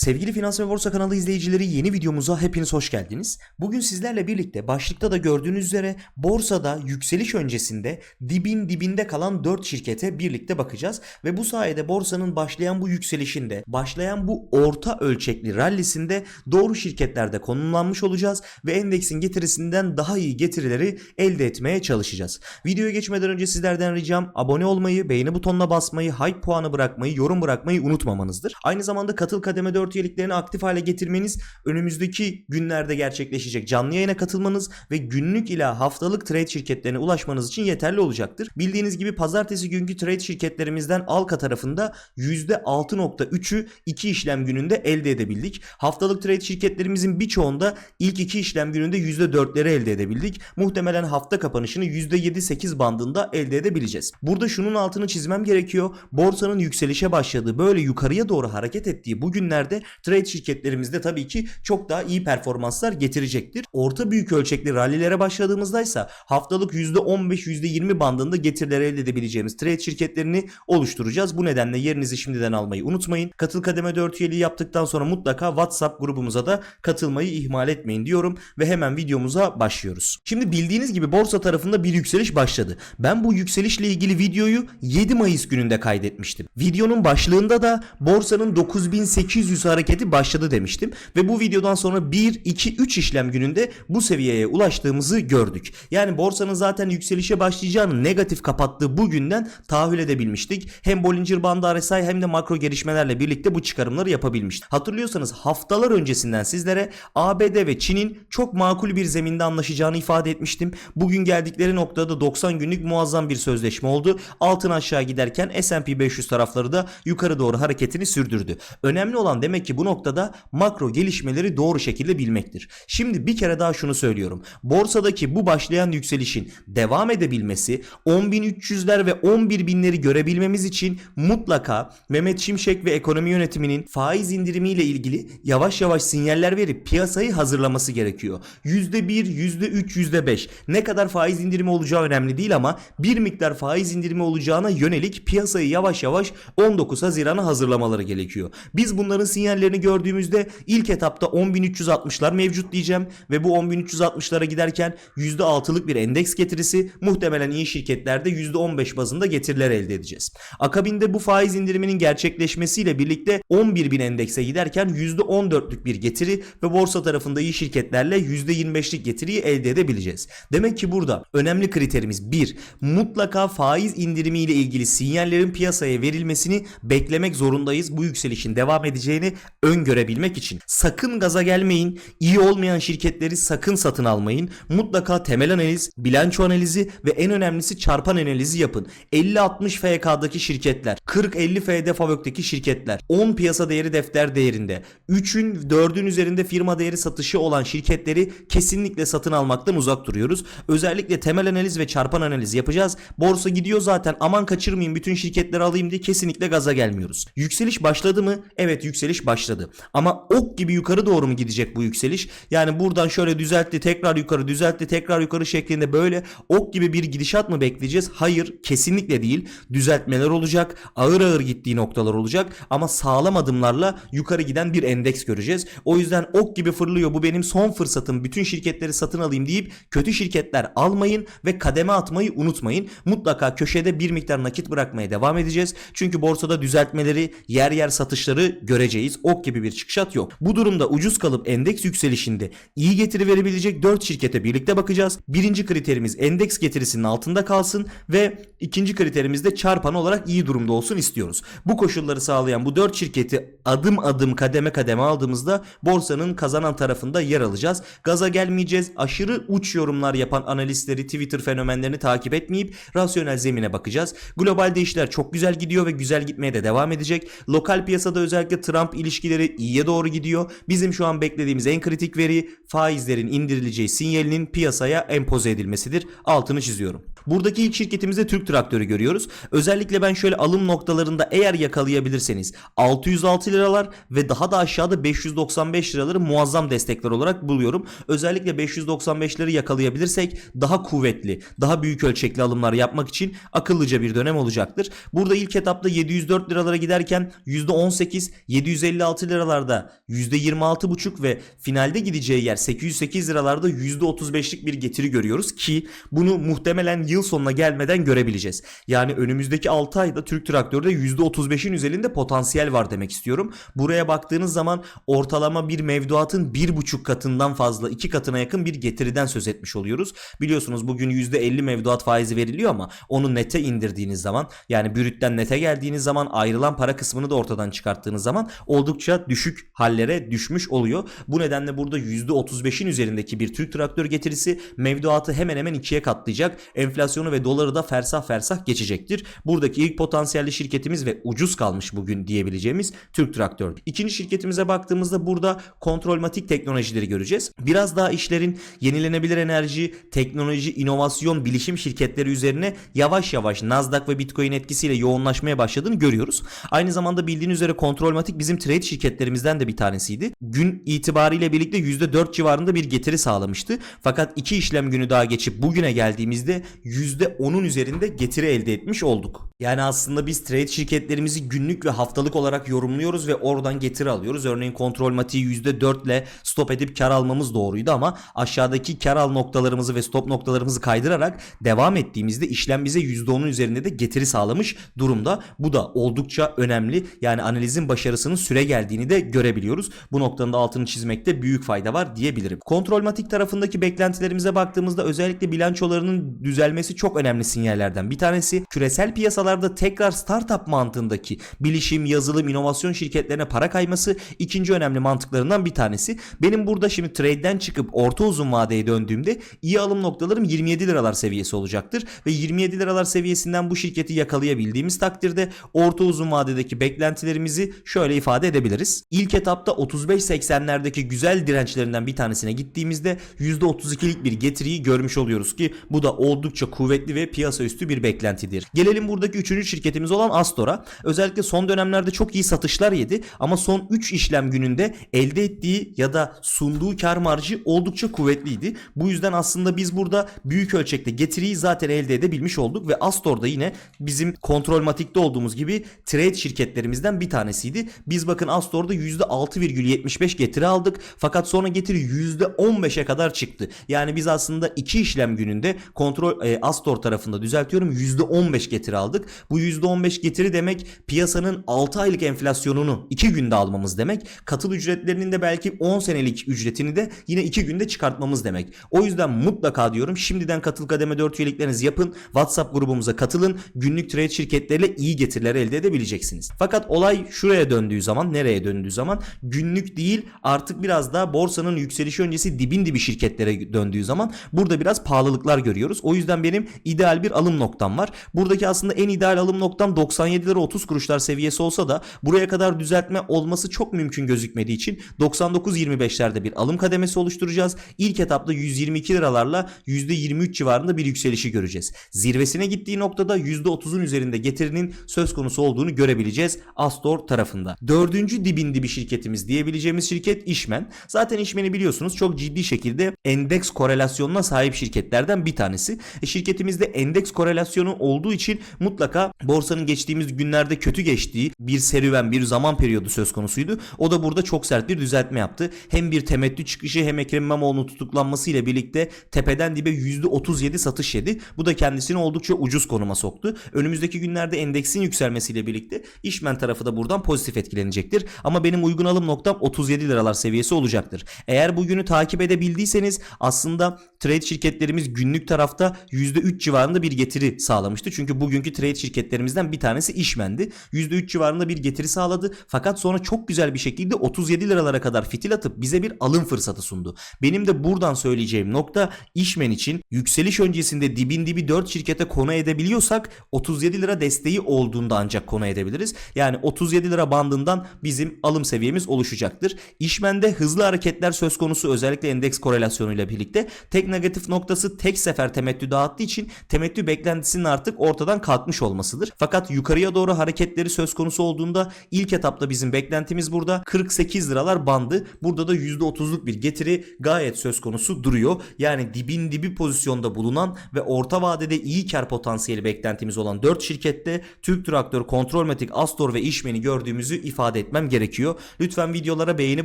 Sevgili Finans ve Borsa kanalı izleyicileri yeni videomuza hepiniz hoş geldiniz. Bugün sizlerle birlikte başlıkta da gördüğünüz üzere borsada yükseliş öncesinde dibin dibinde kalan 4 şirkete birlikte bakacağız. Ve bu sayede borsanın başlayan bu yükselişinde, başlayan bu orta ölçekli rallisinde doğru şirketlerde konumlanmış olacağız ve endeksin getirisinden daha iyi getirileri elde etmeye çalışacağız. Videoya geçmeden önce sizlerden ricam abone olmayı, beğeni butonuna basmayı, hype puanı bırakmayı, yorum bırakmayı unutmamanızdır. Aynı zamanda katıl kademe 4 üyeliklerini aktif hale getirmeniz, önümüzdeki günlerde gerçekleşecek canlı yayına katılmanız ve günlük ila haftalık trade şirketlerine ulaşmanız için yeterli olacaktır. Bildiğiniz gibi pazartesi günkü trade şirketlerimizden Alka tarafında %6.3'ü 2 işlem gününde elde edebildik. Haftalık trade şirketlerimizin birçoğunda ilk 2 işlem gününde %4'leri elde edebildik. Muhtemelen hafta kapanışını %7-8 bandında elde edebileceğiz. Burada şunun altını çizmem gerekiyor. Borsanın yükselişe başladığı böyle yukarıya doğru hareket ettiği bu günlerde trade şirketlerimizde tabii ki çok daha iyi performanslar getirecektir. Orta büyük ölçekli rallilere başladığımızda ise haftalık %15-%20 bandında getiriler elde edebileceğimiz trade şirketlerini oluşturacağız. Bu nedenle yerinizi şimdiden almayı unutmayın. Katıl kademe 4 üyeliği yaptıktan sonra mutlaka WhatsApp grubumuza da katılmayı ihmal etmeyin diyorum ve hemen videomuza başlıyoruz. Şimdi bildiğiniz gibi borsa tarafında bir yükseliş başladı. Ben bu yükselişle ilgili videoyu 7 Mayıs gününde kaydetmiştim. Videonun başlığında da borsanın 9800 hareketi başladı demiştim ve bu videodan sonra 1 2 3 işlem gününde bu seviyeye ulaştığımızı gördük. Yani borsanın zaten yükselişe başlayacağını negatif kapattığı bu günden tahayyül edebilmiştik. Hem Bollinger Bandı RSI hem de makro gelişmelerle birlikte bu çıkarımları yapabilmiştik. Hatırlıyorsanız haftalar öncesinden sizlere ABD ve Çin'in çok makul bir zeminde anlaşacağını ifade etmiştim. Bugün geldikleri noktada 90 günlük muazzam bir sözleşme oldu. Altın aşağı giderken S&P 500 tarafları da yukarı doğru hareketini sürdürdü. Önemli olan demek ki bu noktada makro gelişmeleri doğru şekilde bilmektir. Şimdi bir kere daha şunu söylüyorum. Borsadaki bu başlayan yükselişin devam edebilmesi 10.300'ler ve 11.000'leri görebilmemiz için mutlaka Mehmet Şimşek ve ekonomi yönetiminin faiz indirimiyle ilgili yavaş yavaş sinyaller verip piyasayı hazırlaması gerekiyor. %1, %3, %5 ne kadar faiz indirimi olacağı önemli değil ama bir miktar faiz indirimi olacağına yönelik piyasayı yavaş yavaş 19 Haziran'a hazırlamaları gerekiyor. Biz bunların sinyallerini gördüğümüzde ilk etapta 10.360'lar mevcut diyeceğim ve bu 10.360'lara giderken %6'lık bir endeks getirisi muhtemelen iyi şirketlerde %15 bazında getiriler elde edeceğiz. Akabinde bu faiz indiriminin gerçekleşmesiyle birlikte 11.000 endekse giderken %14'lük bir getiri ve borsa tarafında iyi şirketlerle %25'lik getiriyi elde edebileceğiz. Demek ki burada önemli kriterimiz 1. Mutlaka faiz indirimi ile ilgili sinyallerin piyasaya verilmesini beklemek zorundayız. Bu yükselişin devam edeceğini öngörebilmek için. Sakın gaza gelmeyin. İyi olmayan şirketleri sakın satın almayın. Mutlaka temel analiz, bilanço analizi ve en önemlisi çarpan analizi yapın. 50-60 FK'daki şirketler, 40-50 FD Favök'teki şirketler, 10 piyasa değeri defter değerinde, 3'ün 4'ün üzerinde firma değeri satışı olan şirketleri kesinlikle satın almaktan uzak duruyoruz. Özellikle temel analiz ve çarpan analiz yapacağız. Borsa gidiyor zaten aman kaçırmayayım bütün şirketleri alayım diye kesinlikle gaza gelmiyoruz. Yükseliş başladı mı? Evet yükseliş başladı. Ama ok gibi yukarı doğru mu gidecek bu yükseliş? Yani buradan şöyle düzeltti tekrar yukarı düzeltti tekrar yukarı şeklinde böyle ok gibi bir gidişat mı bekleyeceğiz? Hayır kesinlikle değil. Düzeltmeler olacak. Ağır ağır gittiği noktalar olacak. Ama sağlam adımlarla yukarı giden bir endeks göreceğiz. O yüzden ok gibi fırlıyor bu benim son fırsatım bütün şirketleri satın alayım deyip kötü şirketler almayın ve kademe atmayı unutmayın. Mutlaka köşede bir miktar nakit bırakmaya devam edeceğiz. Çünkü borsada düzeltmeleri yer yer satışları göreceğiz. Ok gibi bir çıkışat yok. Bu durumda ucuz kalıp endeks yükselişinde iyi getiri verebilecek 4 şirkete birlikte bakacağız. Birinci kriterimiz endeks getirisinin altında kalsın ve ikinci kriterimiz de çarpan olarak iyi durumda olsun istiyoruz. Bu koşulları sağlayan bu 4 şirketi adım adım kademe kademe aldığımızda borsanın kazanan tarafında yer alacağız. Gaza gelmeyeceğiz. Aşırı uç yorumlar yapan analistleri, Twitter fenomenlerini takip etmeyip rasyonel zemine bakacağız. Globalde işler çok güzel gidiyor ve güzel gitmeye de devam edecek. Lokal piyasada özellikle Trump ilişkileri iyiye doğru gidiyor. Bizim şu an beklediğimiz en kritik veri faizlerin indirileceği sinyalinin piyasaya empoze edilmesidir. Altını çiziyorum. Buradaki ilk şirketimizde Türk Traktörü görüyoruz. Özellikle ben şöyle alım noktalarında eğer yakalayabilirseniz 606 liralar ve daha da aşağıda 595 liraları muazzam destekler olarak buluyorum. Özellikle 595'leri yakalayabilirsek daha kuvvetli, daha büyük ölçekli alımlar yapmak için akıllıca bir dönem olacaktır. Burada ilk etapta 704 liralara giderken %18, 756 liralarda %26,5 ve finalde gideceği yer 808 liralarda %35'lik bir getiri görüyoruz ki bunu muhtemelen yıl sonuna gelmeden görebileceğiz. Yani önümüzdeki 6 ayda Türk Traktör'de %35'in üzerinde potansiyel var demek istiyorum. Buraya baktığınız zaman ortalama bir mevduatın 1,5 katından fazla 2 katına yakın bir getiriden söz etmiş oluyoruz. Biliyorsunuz bugün %50 mevduat faizi veriliyor ama onu nete indirdiğiniz zaman yani bürütten nete geldiğiniz zaman ayrılan para kısmını da ortadan çıkarttığınız zaman oldukça düşük hallere düşmüş oluyor. Bu nedenle burada %35'in üzerindeki bir Türk traktör getirisi mevduatı hemen hemen ikiye katlayacak. Enflasyonu ve doları da fersah fersah geçecektir. Buradaki ilk potansiyelli şirketimiz ve ucuz kalmış bugün diyebileceğimiz Türk Traktör. İkinci şirketimize baktığımızda burada kontrolmatik teknolojileri göreceğiz. Biraz daha işlerin yenilenebilir enerji, teknoloji, inovasyon, bilişim şirketleri üzerine yavaş yavaş Nasdaq ve Bitcoin etkisiyle yoğunlaşmaya başladığını görüyoruz. Aynı zamanda bildiğiniz üzere kontrolmatik bizim trade şirketlerimizden de bir tanesiydi. Gün itibariyle birlikte %4 civarında bir getiri sağlamıştı. Fakat iki işlem günü daha geçip bugüne geldiğimizde %10'un üzerinde getiri elde etmiş olduk. Yani aslında biz trade şirketlerimizi günlük ve haftalık olarak yorumluyoruz ve oradan getiri alıyoruz. Örneğin kontrolmatiği %4 ile stop edip kar almamız doğruydu ama aşağıdaki kar al noktalarımızı ve stop noktalarımızı kaydırarak devam ettiğimizde işlem bize %10'un üzerinde de getiri sağlamış durumda. Bu da oldukça önemli. Yani analizin başarısının süre geldiğini de görebiliyoruz. Bu noktanın da altını çizmekte büyük fayda var diyebilirim. Kontrolmatik tarafındaki beklentilerimize baktığımızda özellikle bilançolarının düzelmesi çok önemli sinyallerden bir tanesi. Küresel piyasalarda tekrar startup mantığındaki bilişim, yazılım, inovasyon şirketlerine para kayması ikinci önemli mantıklarından bir tanesi. Benim burada şimdi trade'den çıkıp orta uzun vadeye döndüğümde iyi alım noktalarım 27 liralar seviyesi olacaktır ve 27 liralar seviyesinden bu şirketi yakalayabildiğimiz takdirde orta uzun vadedeki beklentilerimizi şöyle ifade edebiliriz. İlk etapta 35-80'lerdeki güzel dirençlerinden bir tanesine gittiğimizde %32'lik bir getiriyi görmüş oluyoruz ki bu da oldukça kuvvetli ve piyasa üstü bir beklentidir. Gelelim buradaki üçüncü şirketimiz olan Astor'a. Özellikle son dönemlerde çok iyi satışlar yedi ama son 3 işlem gününde elde ettiği ya da sunduğu kar marjı oldukça kuvvetliydi. Bu yüzden aslında biz burada büyük ölçekte getiriyi zaten elde edebilmiş olduk ve Astor'da yine bizim kontrolmatikte olduğumuz gibi trade şirketlerimizden bir tanesiydi. Biz bakın Astor'da %6,75 getiri aldık fakat sonra getiri %15'e kadar çıktı. Yani biz aslında iki işlem gününde kontrol e, Astor tarafında düzeltiyorum %15 getiri aldık. Bu %15 getiri demek piyasanın 6 aylık enflasyonunu 2 günde almamız demek. Katıl ücretlerinin de belki 10 senelik ücretini de yine 2 günde çıkartmamız demek. O yüzden mutlaka diyorum şimdiden katıl kademe 4 üyeliklerinizi yapın. WhatsApp grubumuza katılın. Günlük trade şirketleriyle iyi getiriler elde edebileceksiniz. Fakat olay şuraya döndüğü zaman nereye döndüğü zaman günlük değil artık biraz daha borsanın yükselişi öncesi dibin dibi şirketlere döndüğü zaman burada biraz pahalılıklar görüyoruz. O yüzden benim ideal bir alım noktam var. Buradaki aslında en ideal alım noktam 97 lira 30 kuruşlar seviyesi olsa da buraya kadar düzeltme olması çok mümkün gözükmediği için 99.25'lerde bir alım kademesi oluşturacağız. İlk etapta 122 liralarla %23 civarında bir yükselişi göreceğiz. Zirvesine gittiği noktada %30'un üzerinde getirinin söz konusu olduğunu görebileceğiz Astor tarafında. Dördüncü dibin dibi şirketimiz diyebileceğimiz şirket İşmen. Zaten İşmen'i biliyorsunuz çok ciddi şekilde endeks korelasyonuna sahip şirketlerden bir tanesi. E, şirketimizde endeks korelasyonu olduğu için mutlaka borsanın geçtiğimiz günlerde kötü geçtiği bir serüven, bir zaman periyodu söz konusuydu. O da burada çok sert bir düzeltme yaptı. Hem bir temettü çıkışı hem Ekrem İmamoğlu'nun tutuklanması ile birlikte tepeden dibe %37 satış yedi. Bu da kendisini oldukça ucuz konuma soktu. Önümüzdeki günlerde endeksin yükselmesiyle birlikte işmen tarafı da buradan pozitif etkilenecektir. Ama benim uygun alım noktam 37 liralar seviyesi olacaktır. Eğer bugünü takip edebildiyseniz aslında trade şirketlerimiz günlük tarafta %3 civarında bir getiri sağlamıştı. Çünkü bugünkü trade şirketlerimizden bir tanesi işmendi. %3 civarında bir getiri sağladı. Fakat sonra çok güzel bir şekilde 37 liralara kadar fitil atıp bize bir alım fırsatı sundu. Benim de buradan söyleyeceğim nokta işmen için yükseliş öncesinde dibin dibi 4 şirkete konu edebiliyorsak 37 lira desteği olduğunda ancak konu edebiliriz. Yani 37 lira bandından bizim alım seviyemiz oluşacaktır. İşmende hızlı hareketler söz konusu özellikle endeks korelasyonuyla birlikte tek negatif noktası tek sefer temettü dağıttığı arttığı için temettü beklentisinin artık ortadan kalkmış olmasıdır. Fakat yukarıya doğru hareketleri söz konusu olduğunda ilk etapta bizim beklentimiz burada 48 liralar bandı. Burada da %30'luk bir getiri gayet söz konusu duruyor. Yani dibin dibi pozisyonda bulunan ve orta vadede iyi kar potansiyeli beklentimiz olan 4 şirkette Türk Traktör, Kontrolmatik, Astor ve İşmen'i gördüğümüzü ifade etmem gerekiyor. Lütfen videolara beğeni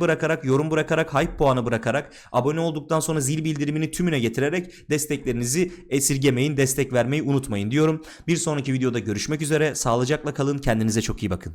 bırakarak, yorum bırakarak, hype puanı bırakarak, abone olduktan sonra zil bildirimini tümüne getirerek desteklerinizi esirgemeyin, destek vermeyi unutmayın diyorum. Bir sonraki videoda görüşmek üzere. Sağlıcakla kalın. Kendinize çok iyi bakın.